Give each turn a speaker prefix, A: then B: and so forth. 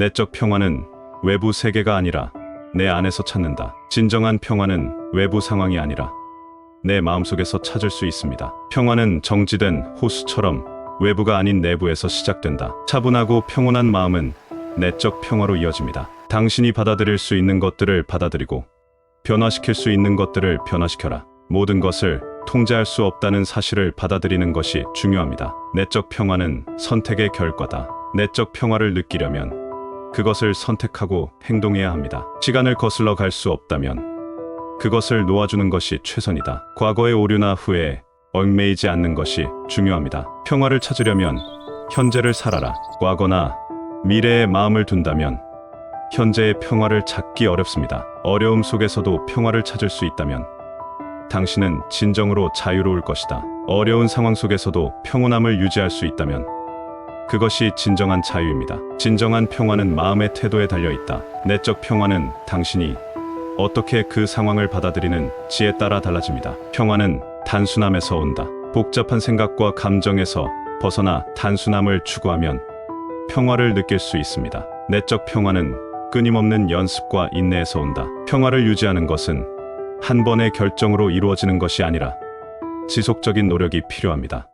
A: 내적 평화는 외부 세계가 아니라 내 안에서 찾는다. 진정한 평화는 외부 상황이 아니라 내 마음속에서 찾을 수 있습니다. 평화는 정지된 호수처럼 외부가 아닌 내부에서 시작된다. 차분하고 평온한 마음은 내적 평화로 이어집니다. 당신이 받아들일 수 있는 것들을 받아들이고 변화시킬 수 있는 것들을 변화시켜라. 모든 것을 통제할 수 없다는 사실을 받아들이는 것이 중요합니다. 내적 평화는 선택의 결과다. 내적 평화를 느끼려면 그것을 선택하고 행동해야 합니다. 시간을 거슬러 갈 수 없다면 그것을 놓아주는 것이 최선이다. 과거의 오류나 후회에 얽매이지 않는 것이 중요합니다. 평화를 찾으려면 현재를 살아라. 과거나 미래에 마음을 둔다면 현재의 평화를 찾기 어렵습니다. 어려움 속에서도 평화를 찾을 수 있다면 당신은 진정으로 자유로울 것이다. 어려운 상황 속에서도 평온함을 유지할 수 있다면 그것이 진정한 자유입니다. 진정한 평화는 마음의 태도에 달려 있다. 내적 평화는 당신이 어떻게 그 상황을 받아들이는 지에 따라 달라집니다. 평화는 단순함에서 온다. 복잡한 생각과 감정에서 벗어나 단순함을 추구하면 평화를 느낄 수 있습니다. 내적 평화는 끊임없는 연습과 인내에서 온다. 평화를 유지하는 것은 한 번의 결정으로 이루어지는 것이 아니라 지속적인 노력이 필요합니다.